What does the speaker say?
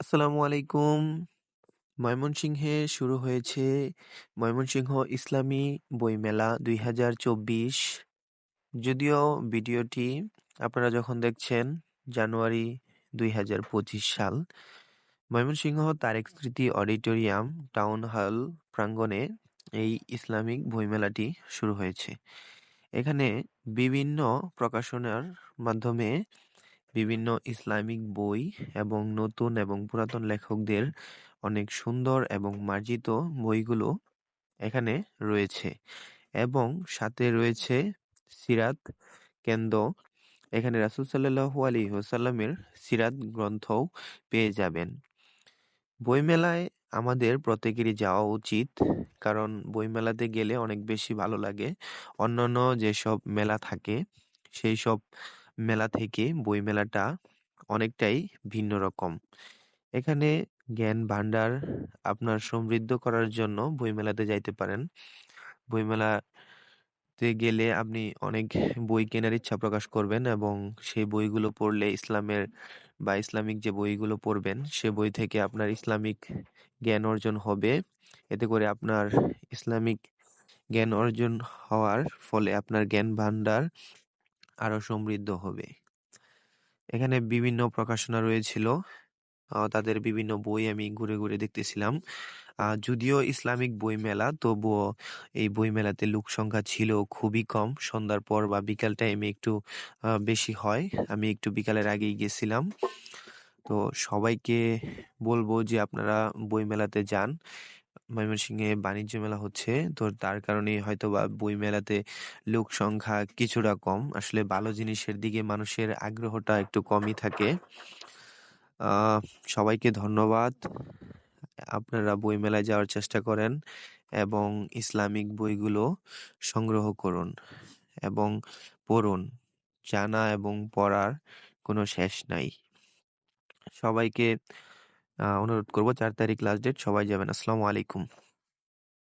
আসসালামু আলাইকুম। ময়মনসিংহে শুরু হয়েছে ময়মনসিংহ ইসলামী বইমেলা ২০২৪। যদিও ভিডিওটি আপনারা যখন দেখছেন জানুয়ারি ২০২৫ সাল। ময়মনসিংহ তারেক স্মৃতি অডিটোরিয়াম টাউন হল প্রাঙ্গণে এই ইসলামিক বইমেলাটি শুরু হয়েছে। এখানে বিভিন্ন প্রকাশনার মাধ্যমে বিভিন্ন ইসলামিক বই এবং নতুন এবং পুরাতন লেখকদের অনেক সুন্দর এবং মার্জিত বইগুলো এখানে রয়েছে এবং সাথে রয়েছে সিরাত কেন্দ্র। এখানে রাসুল সাল্লাহু আলী ওসাল্লামের সিরাত গ্রন্থও পেয়ে যাবেন। বইমেলায় আমাদের প্রত্যেকেরই যাওয়া উচিত, কারণ বইমেলাতে গেলে অনেক বেশি ভালো লাগে। অন্যান্য যেসব মেলা থাকে সেই সব মেলা থেকে বইমেলাটা অনেকটাই ভিন্ন রকম। এখানে জ্ঞান ভান্ডার আপনার সমৃদ্ধ করার জন্য বইমেলাতে যাইতে পারেন। বইমেলাতে গেলে আপনি অনেক বই কেনার ইচ্ছা প্রকাশ করবেন এবং সেই বইগুলো পড়লে ইসলামের বা ইসলামিক যে বইগুলো পড়বেন, সে বই থেকে আপনার ইসলামিক জ্ঞান অর্জন হবে। এতে করে আপনার ইসলামিক জ্ঞান অর্জন হওয়ার ফলে আপনার জ্ঞান ভান্ডার আরও সমৃদ্ধ হবে। এখানে বিভিন্ন প্রকাশনা রয়েছিল। তাদের বিভিন্ন বই আমি ঘুরে ঘুরে দেখতেছিলাম। যদিও ইসলামিক বই মেলা তবুও এই বই মেলাতে লোক সংখ্যা ছিল খুবই কম। সন্ধ্যার পর বা বিকাল টাইমে একটু বেশি হয়। আমি একটু বিকালের আগেই গেছিলাম। তো সবাইকে বলব যে আপনারা বই মেলাতে যান। ময়মনসিংহে বাণিজ্য মেলা হচ্ছে। তো তার কারণে হয়তো বা বই মেলাতে লোক সংখ্যা কিছুটা কম। আসলে ভালো জিনিসের দিকে মানুষের আগ্রহটা একটু কমই থাকে। সবাইকে ধন্যবাদ। আপনারা বই মেলায় যাওয়ার চেষ্টা করেন এবং ইসলামিক বইগুলো সংগ্রহ করুন এবং পড়ুন। জানা এবং পড়ার কোনো শেষ নাই। সবাইকে অনুরোধ করব চার তারিখ লাস্ট ডেট সবাই যাবেন। আসসালামু আলাইকুম।